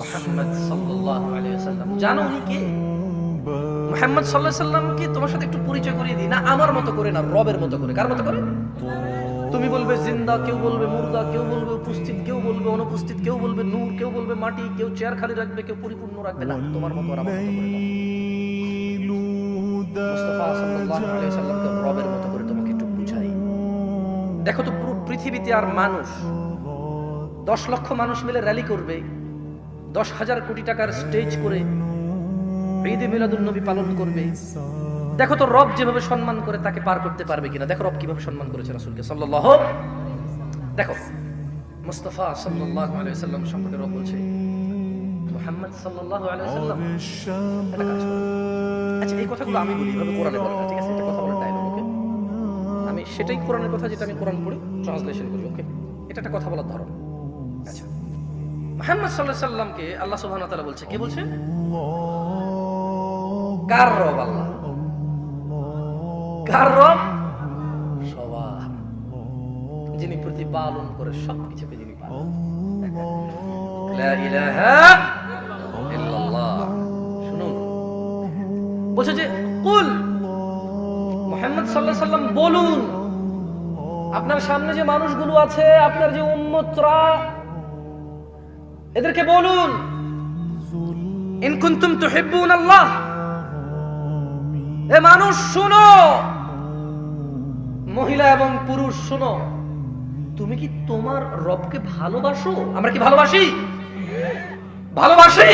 মুহাম্মদ সাল্লাল্লাহু আলাইহি ওয়াসাল্লাম। জানো উনি কে? মুহাম্মদ সাল্লাল্লাহু আলাইহি সাল্লামকে তোমার সাথে একটু পরিচয় করিয়ে দিই? না আমার মতো করে না রবের মতো করে। কার মতো করে? তুমি বলবে জিন্দা কেউ বলবে মুর্দা কেউ বলবে উপস্থিত কেউ বলবে অনুপস্থিত কেউ বলবে নূর কেউ বলবে মাটি কেউ চেয়ার খালি রাখবে কেউ পরিপূর্ণ রাখবে না তোমার মতো আর আমার মতো করে দাও। মুস্তাফা সাল্লাল্লাহু আলাইহি সাল্লামকে রবের মতো করে তোমাকে একটু বুঝাই। দেখো তো পুরো পৃথিবীতে আর মানুষ দশ লক্ষ মানুষ মিলে র্যালি করবে দশ হাজার কোটি টাকার স্টেজ করে ঈদে মিলাদুল নবী পালন করবে। দেখো তো রব যেভাবে সম্মান করে তাকে পার করতে পারবে কিনা। দেখো রব কীভাবে সম্মান করেছে রাসূলকে সাল্লাল্লাহু দেখো, মুস্তাফা সাল্লাল্লাহু আলাইহি সাল্লাম সম্পর্কে রব বলছে, মুহাম্মদ সাল্লাল্লাহু আলাইহি সাল্লাম একটা কাজ করো। আচ্ছা এই কথাগুলো আমি কোরআনে কথা বলার ডায়লগ ওকে আমি সেটাই কোরআনের কথা যেটা আমি কোরআন পড়ি ট্রান্সলেশন করি ওকে এটা একটা কথা বলার ধরন। আচ্ছা মুহাম্মদ আলাইহি সাল্লামকে আল্লাহ সুবহানাহু ওয়া তাআলা বলছে কে বলছে? কার রব আল্লাহ? কার রব? সবার। যিনি প্রতিপালন করে সবকিছুকে যিনি পালন শুনুন। বলছে যে কুল মুহাম্মদ আলাইহি সাল্লাম বলুন আপনার সামনে যে মানুষগুলো আছে আপনার যে উম্মতরা এদেরকে বলুন, ইন কুনতুম তুহিব্বুন আল্লাহ। এ মানুষ, শুনো। মহিলা এবং পুরুষ, শুনো। তুমি কি তোমার রবকে ভালোবাসো? আমরা কি ভালোবাসি? ভালোবাসি?